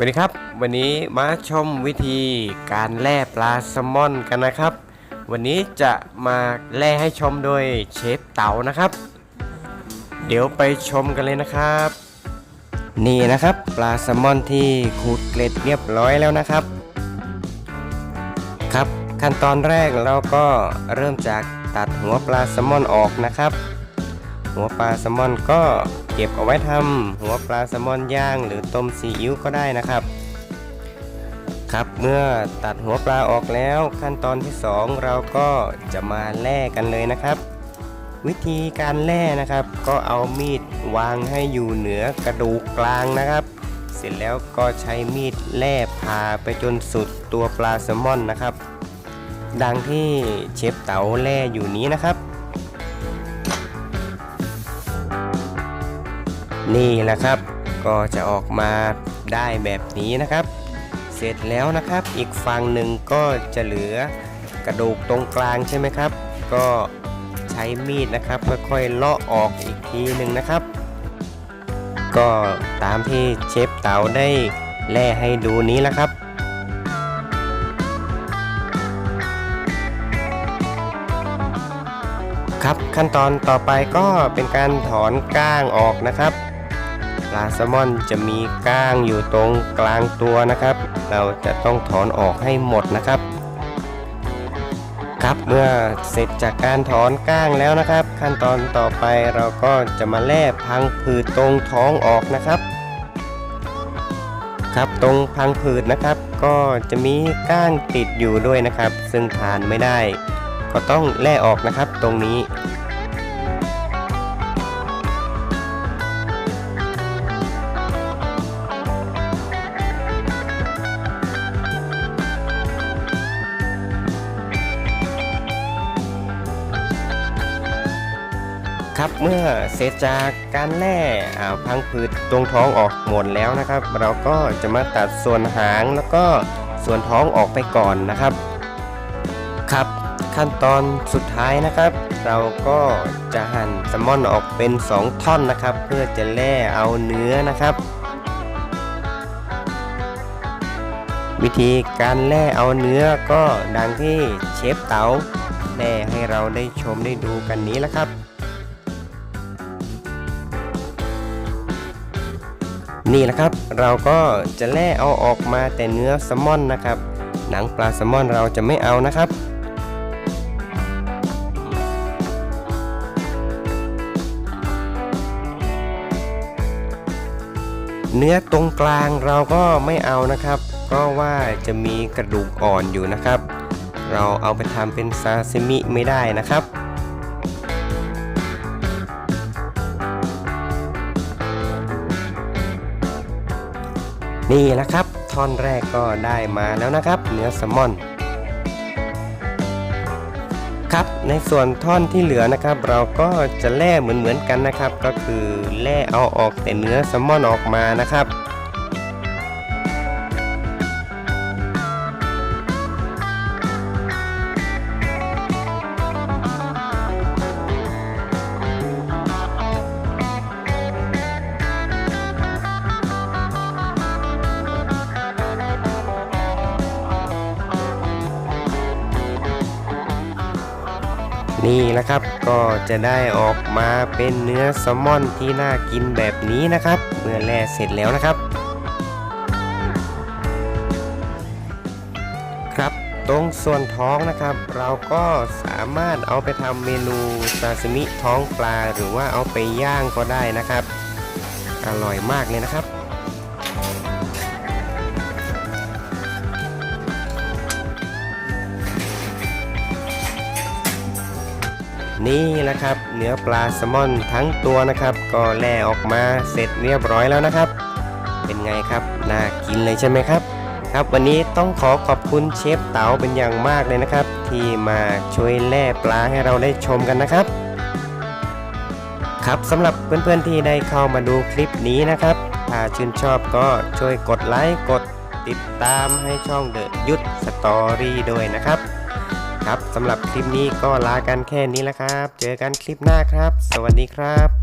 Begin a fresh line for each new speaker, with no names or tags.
สวัสดีครับ วันนี้มาชมวิธีการแล่ปลาแซลมอนกันนะครับ วันนี้จะมาแล่ให้ชมโดยเชฟเต๋านะครับ เดี๋ยวไปชมกันเลยนะครับ นี่นะครับปลาแซลมอนที่ขูดเกล็ดเรียบร้อยแล้วนะครับ ครับ ขั้นตอนแรกเราก็เริ่มจากตัดหัวปลาแซลมอนออกนะครับ หัวปลาแซลมอนก็ เก็บเอาไว้ทำหัวปลาแซลมอนย่าง หรือต้มซีอิ๊วก็ได้นะครับ ครับเมื่อตัดหัวปลาออกแล้วขั้นตอนที่ 2 เราก็จะมาแล่กันเลยนะครับ วิธีการแล่นะครับ ก็เอามีดวางให้อยู่เหนือกระดูกกลางนะครับ เสร็จแล้วก็ใช้มีดแล่ผ่าไปจนสุดตัวปลาแซลมอนนะครับ ดังที่เชฟเต๋าแล่อยู่นี้นะครับ นี่แหละครับ ก็จะออกมาได้แบบนี้นะครับ เสร็จแล้วนะครับ อีกฝั่งหนึ่งก็จะเหลือกระดูกตรงกลางใช่ไหมครับ ก็ใช้มีดนะครับค่อยๆเลาะออกอีกทีหนึ่งนะครับ ก็ตามที่เชฟเต๋าได้แล่ให้ดูนี้แล้วครับครับขั้นตอนต่อไปก็เป็นการถอนก้างออกนะครับ ปลาแซลมอนจะมีก้างอยู่ตรงกลางตัวนะครับ เราจะต้องถอนออกให้หมดนะครับ ครับเมื่อเสร็จจากการถอนก้างแล้วนะครับ ขั้นตอนต่อไปเราก็จะมาแล่พังผืดตรงท้องออกนะครับ ครับตรงพังผืดนะครับ ก็จะมีก้างติดอยู่ด้วยนะครับ ซึ่งทานไม่ได้ ก็ต้องแล่ออกนะครับตรงนี้ ครับเมื่อเสร็จจากการแล่พังผืดตรงท้องออกหมดแล้วนะครับ เราก็จะมาตัดส่วนหางแล้วก็ส่วนท้องออกไปก่อนนะครับ ครับขั้นตอนสุดท้ายนะครับ เราก็จะหั่นแซลมอนออกเป็น 2 ท่อนนะครับ เพื่อจะแล่เอาเนื้อนะครับ วิธีการแล่เอาเนื้อก็ดังที่เชฟเต๋าแล่ให้เราได้ชมได้ดูกันนี้แล้วครับ นี่แหละครับ เราก็จะแล่เอาออกมาแต่เนื้อแซลมอนนะครับ หนังปลาแซลมอนเราจะไม่เอานะครับเนื้อตรงกลางเราก็ไม่เอานะครับ เพราะว่าจะมีกระดูกอ่อนอยู่นะครับ เราเอาไปทำเป็นซาซิมิไม่ได้นะครับ นี่นะครับท่อนแรกก็ได้มาแล้วนะครับ เนื้อแซลมอน ครับในส่วนท่อนที่เหลือนะครับ เราก็จะแล่เหมือนๆกันนะครับ ก็คือแล่เอาออกแต่เนื้อแซลมอนออกมานะครับ นี่แหละครับก็จะได้ออกมาเป็นเนื้อแซลมอนที่น่ากินแบบนี้นะครับ เมื่อแล่เสร็จแล้วนะครับ ครับตรงส่วนท้องนะครับ เราก็สามารถเอาไปทำเมนูซาซิมิท้องปลา หรือว่าเอาไปย่างก็ได้นะครับ อร่อยมากเลยนะครับ นี่แหละครับ เนื้อปลาแซลมอนทั้งตัวนะครับ ก็แล่ออกมาเสร็จเรียบร้อยแล้วนะครับ เป็นไงครับน่ากินเลยใช่ไหมครับ ครับวันนี้ต้องขอขอบคุณเชฟเต๋าเป็นอย่างมากเลยนะครับ ที่มาช่วยแล่ปลาให้เราได้ชมกันนะครับ ครับสำหรับเพื่อนๆที่ได้เข้ามาดูคลิปนี้นะครับถ้าชื่นชอบก็ช่วยกดไลค์กดติดตามให้ช่องเดอะยุทธสตอรี่ด้วยนะครับ ครับสำหรับคลิปนี้ก็ลากันแค่นี้แล้วครับ เจอกันคลิปหน้าครับ สวัสดีครับ